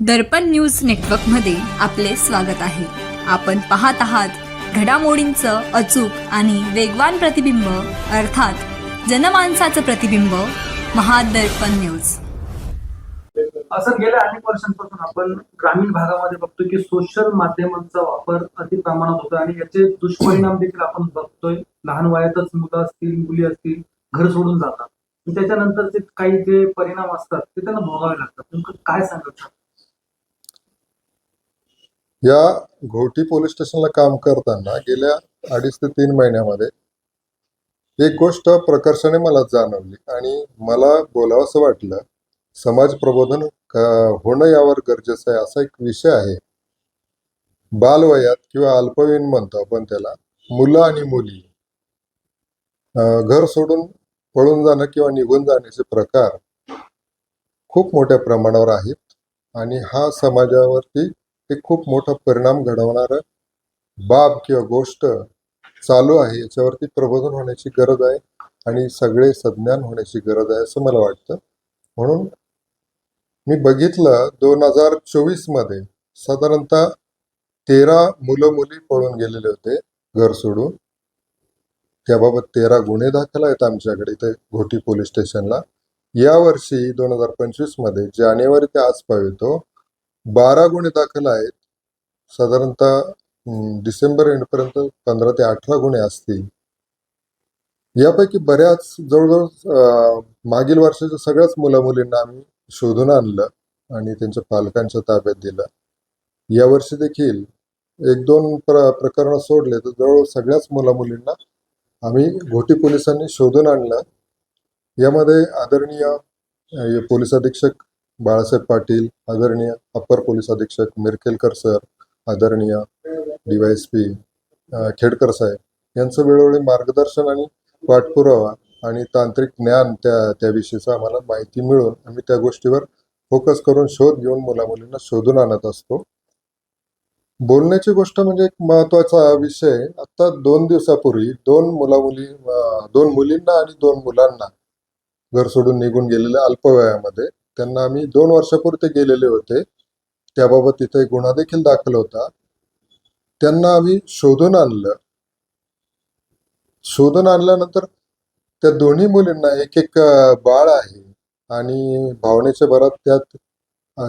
दर्पण news नेटवर्कमध्ये आपले स्वागत आहे. आपण पाहत आहात घडामोडींचं अचूक आणि वेगवान प्रतिबिंब अर्थात जनमानसाचं प्रतिबिंब महादर्पण न्यूज. असं गेल्या अनेक वर्षांपासून आपण ग्रामीण भागामध्ये बघतो की सोशल माध्यमांचा वापर अति प्रमाणात होतो आणि याचे दुष्परिणाम देखील आपण बघतोय. लहान वयातच मुलं असतील मुली असतील घर सोडून जातात. त्याच्यानंतरचे काही जे परिणाम असतात ते त्यांना भोगावे लागतात. नेमकं काय सांगत या घोटी पोलीस स्टेशनला काम करताना गेल्या अडीच ते तीन महिन्यामध्ये एक गोष्ट प्रकर्षाने मला जाणवली आणि मला बोलावंसं वाटलं समाज प्रबोधन होणं यावर गरजेचं आहे असा एक विषय आहे. बालवयात किंवा अल्पवयीन म्हणतो आपण त्याला मुलं आणि मुली. घर सोडून पळून जाणं किंवा निघून जाण्याचे प्रकार खूप मोठ्या प्रमाणावर आहेत आणि हा समाजावरती ते खूप मोठा परिणाम घडवणारं बाब किंवा गोष्ट चालू आहे याच्यावरती प्रबोधन होण्याची गरज आहे आणि सगळे सज्ञान होण्याची गरज आहे असं मला वाटतं. म्हणून मी बघितलं दोन हजार चोवीसमध्ये साधारणतः तेरा मुलं मुली पळून गेलेले होते घर सोडून. त्याबाबत तेरा गुन्हे दाखल आहेत आमच्याकडे इथे घोटी पोलीस स्टेशनला. यावर्षी दोन हजार पंचवीसमध्ये जानेवारी ते आज पाहतो बारा गुन्हे दाखल आहेत. साधारणतः डिसेंबर एंडपर्यंत पंधरा ते अठरा गुन्हे असतील. यापैकी बऱ्याच जवळजवळ मागील वर्षाच्या सगळ्याच मुला मुलींना आम्ही शोधून आणलं आणि त्यांच्या पालकांच्या ताब्यात दिलं. यावर्षी देखील एक दोन प्र प्रकरणं सोडले तर जवळ सगळ्याच मुला मुलींना आम्ही घोटी पोलिसांनी शोधून आणलं. यामध्ये आदरणीय पोलीस अधीक्षक बाळासाहेब पाटील आदरणीय अप्पर पोलीस अधीक्षक मिरकेलकर सर आदरणीय डीवायएसपी खेडकर साहेब यांचं वेळोवेळी मार्गदर्शन आणि पाठपुरावा आणि तांत्रिक ज्ञान त्या त्याविषयीचं आम्हाला माहिती मिळून आम्ही त्या गोष्टीवर फोकस करून शोध घेऊन मुलामुलींना शोधून आणत असतो. बोलण्याची गोष्ट म्हणजे एक महत्त्वाचा विषय. आता दोन दिवसापूर्वी दोन मुलामुली दोन मुलींना आणि दोन मुलांना घर सोडून निघून गेलेल्या अल्पवयामध्ये त्यांना आम्ही दोन वर्षापूर्वी गेलेले होते. त्याबाबत तिथे गुन्हा देखील दाखल होता. त्यांना आम्ही शोधून आणलं. शोधून आणल्यानंतर त्या दोन्ही मुलींना एक एक बाळ आहे आणि भावनेच्या भरात त्यात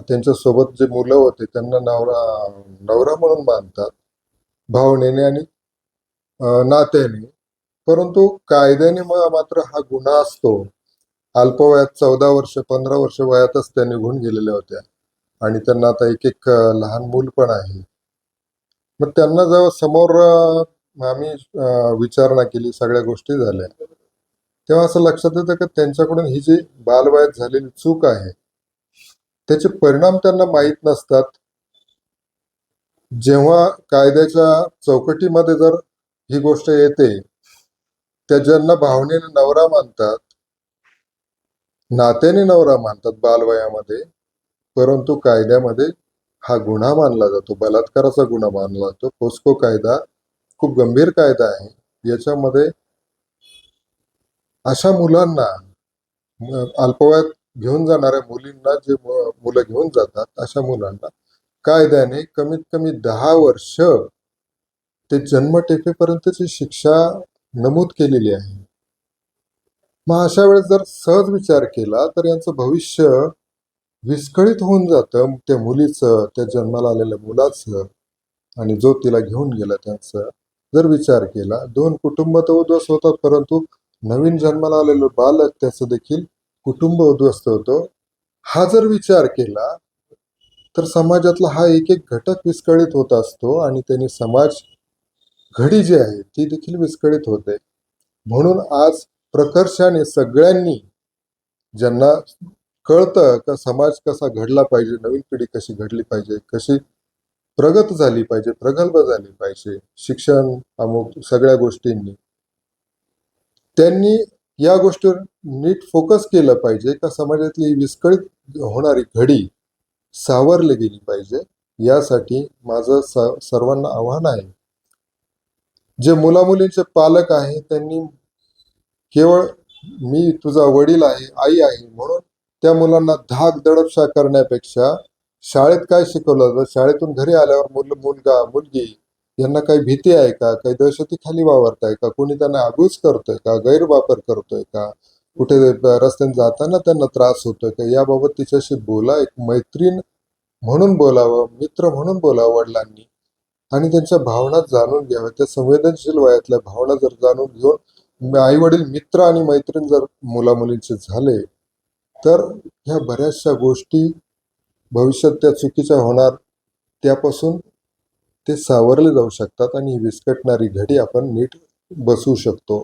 त्यांच्यासोबत जे मुलं होते त्यांना नवरा नवरा म्हणून मानतात. भावनेने आणि नात्याने. परंतु कायद्याने मात्र हा गुन्हा असतो. अल्पवयात चौदा वर्ष पंधरा वर्ष वयातच त्या निघून गेलेल्या होत्या. आणि त्यांना आता एक एक लहान मूल पण आहे. मग त्यांना जेव्हा समोर आम्ही विचारणा केली सगळ्या गोष्टी झाल्या तेव्हा असं लक्षात येतं की त्यांच्याकडून ही जी बालवयात झालेली चूक आहे त्याचे परिणाम त्यांना माहीत नसतात. जेव्हा कायद्याच्या चौकटीमध्ये जर ही गोष्ट येते त्या ज्यांना भावनेने नवरा मानतात नात्याने नवरा मानतात बालवयामध्ये परंतु कायद्यामध्ये हा गुन्हा मानला जातो. बलात्काराचा गुन्हा मानला जातो. पोस्को कायदा खूप गंभीर कायदा आहे. याच्यामध्ये अशा मुलांना अल्पवयात घेऊन जाणाऱ्या मुलींना जे मुलं घेऊन जातात अशा मुलांना कायद्याने कमीत कमी दहा वर्ष ते जन्मटेपेपर्यंतची शिक्षा नमूद केलेली आहे. मग अशा वेळेस जर सहज विचार केला तर यांचं भविष्य विस्कळीत होऊन जातं. त्या मुलीचं त्या जन्माला आलेल्या मुलाचं आणि जो तिला घेऊन गेला त्यांचं. जर विचार केला दोन कुटुंब तर उद्ध्वस्त होतात परंतु नवीन जन्माला आलेलं बालक त्याचं देखील कुटुंब उद्ध्वस्त होतं. हा जर विचार केला तर समाजातला हा एक एक घटक विस्कळीत होत असतो आणि त्यांनी समाज घडी जी आहे ती देखील विस्कळीत होते. म्हणून आज प्रकर्षाने सगळ्यांनी ज्यांना कळतं का समाज कसा घडला पाहिजे नवीन पिढी कशी घडली पाहिजे कशी प्रगत झाली पाहिजे प्रगल्भ झाली पाहिजे शिक्षण अमुक सगळ्या गोष्टींनी. त्यांनी या गोष्टीवर नीट फोकस केलं पाहिजे का समाजातली विस्कळीत होणारी घडी सावरली गेली पाहिजे यासाठी माझं सर्वांना आव्हान आहे. जे मुलामुलींचे पालक आहे त्यांनी केवळ मी तुझा वडील आहे आई आहे म्हणून त्या मुलांना धाक दडपशा करण्यापेक्षा शाळेत काय शिकवलं? जातं शाळेतून घरी आल्यावर मुल मुलगा मुलगी यांना काही भीती आहे का? काही दहशतीखाली वावरताय का? कोणी त्यांना अब्यूज करतोय का? गैरवापर करतोय का? कुठे रस्त्याने जाताना त्यांना त्रास होतोय का? याबाबत तिच्याशी बोला. एक मैत्रीण म्हणून बोलावं मित्र म्हणून बोलावं वडिलांनी. आणि त्यांच्या भावना जाणून घ्याव्या. त्या संवेदनशील वयातल्या भावना जर जाणून घेऊन आई वडील मित्र आणि मैत्रीण जर मुलामुलींचे झाले तर ह्या बऱ्याचशा गोष्टी भविष्यात त्या चुकीच्या होणार त्यापासून ते सावरले जाऊ शकतात आणि ही विस्कटणारी घडी आपण नीट बसवू शकतो.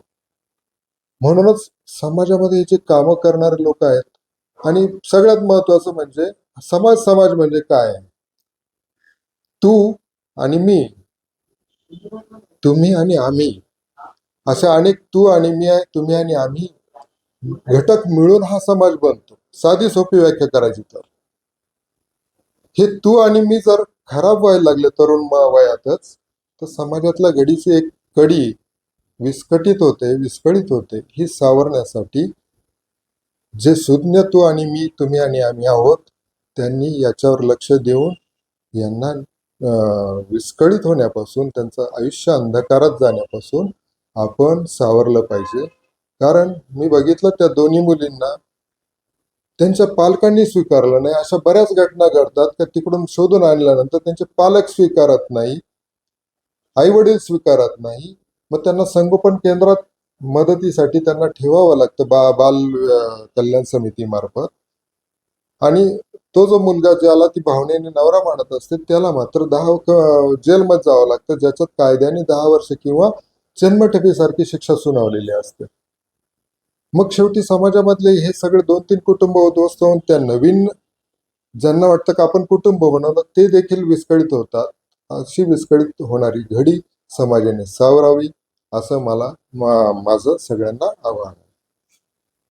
म्हणूनच समाजामध्ये हे जे कामं करणारे लोक आहेत आणि सगळ्यात महत्वाचं म्हणजे समाज समाज म्हणजे काय? आहे तू आणि मी. तुम्ही आणि आम्ही. असे अनेक तू आणि मी आहे तुम्ही आणि आम्ही घटक मिळून हा समाज बनतो. साधी सोपी व्याख्या करायची तर. हे तू आणि मी जर खराब व्हायला लागले तरुण वयातच तर समाजातल्या घडीची एक कडी विस्कटीत होते विस्कळीत होते. ही सावरण्यासाठी जे सुज्ञ तू आणि मी तुम्ही आणि आम्ही आहोत त्यांनी याच्यावर लक्ष देऊन यांना विस्कळीत होण्यापासून त्यांचं आयुष्य अंधकारात जाण्यापासून आपण सावरलं पाहिजे. कारण मी बघितलं त्या दोन्ही मुलींना त्यांच्या पालकांनी स्वीकारलं नाही. अशा बऱ्याच घटना घडतात का तिकडून शोधून आणल्यानंतर त्यांचे पालक स्वीकारत नाही आई वडील स्वीकारत नाही. मग त्यांना संगोपन केंद्रात मदतीसाठी त्यांना ठेवावं लागतं बा बाल कल्याण समितीमार्फत आणि तो जो मुलगा ज्याला ती भावनेने नवरा मानत असते त्याला मात्र दहा जेलमध्ये जावं लागतं. ज्याच्यात कायद्याने दहा वर्ष किंवा जन्मठेपीसारखी शिक्षा सुनावलेली असते. मग शेवटी समाजामधले हे सगळे दोन तीन कुटुंब उद्ध्वस्त होऊन त्या नवीन ज्यांना वाटतं का आपण कुटुंब बनवलं ते देखील विस्कळीत होतात. अशी विस्कळीत होणारी घडी समाजाने सावरावी असं मला माझं सगळ्यांना आव्हान आहे.